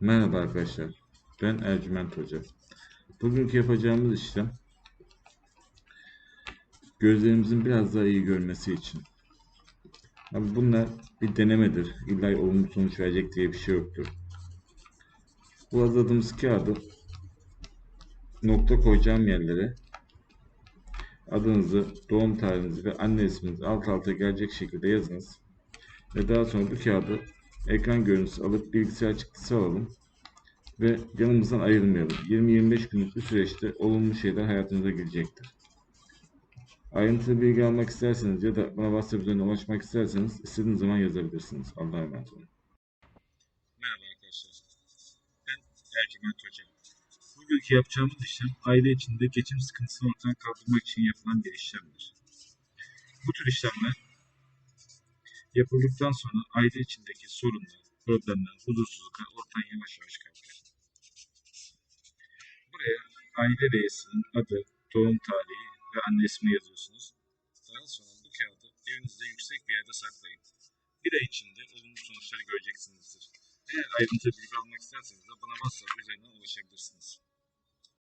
Merhaba arkadaşlar. Ben Ercüment Hoca. Bugünkü yapacağımız işlem gözlerimizin biraz daha iyi görmesi için. Abi bunlar bir denemedir. İlla olumlu sonuç verecek diye bir şey yoktur. Bu hazırladığımız kağıdı nokta koyacağım yerlere adınızı, doğum tarihinizi ve anne isminizi alt alta gelecek şekilde yazınız. Ve daha sonra bu kağıdı ekran görüntüsü alıp bilgisayar çıktısı alalım ve yanımızdan ayrılmayalım. 20-25 günlük bir süreçte olumlu şeyler hayatınıza girecektir. Ayrıntılı bilgi almak isterseniz ya da bana WhatsApp üzerinden ulaşmak isterseniz istediğiniz zaman yazabilirsiniz. Allah'a emanet olun. Merhaba arkadaşlar. Ben Ercüment Hoca. Bugünkü yapacağımız işlem aile içinde geçim sıkıntısını ortadan kaldırmak için yapılan bir işlemdir. Bu tür işlemler yapıldıktan sonra aile içindeki sorunlar, problemler, huzursuzluklar ortadan yavaş yavaş kalkar. Buraya aile reisinin adı, doğum tarihi ve anne ismi yazıyorsunuz. Daha sonra bu kağıdı evinizde yüksek bir yerde saklayın. Bir ay içinde olumlu sonuçları göreceksinizdir. Eğer ayrıntılı bilgi almak isterseniz de bana WhatsApp üzerinden ulaşabilirsiniz.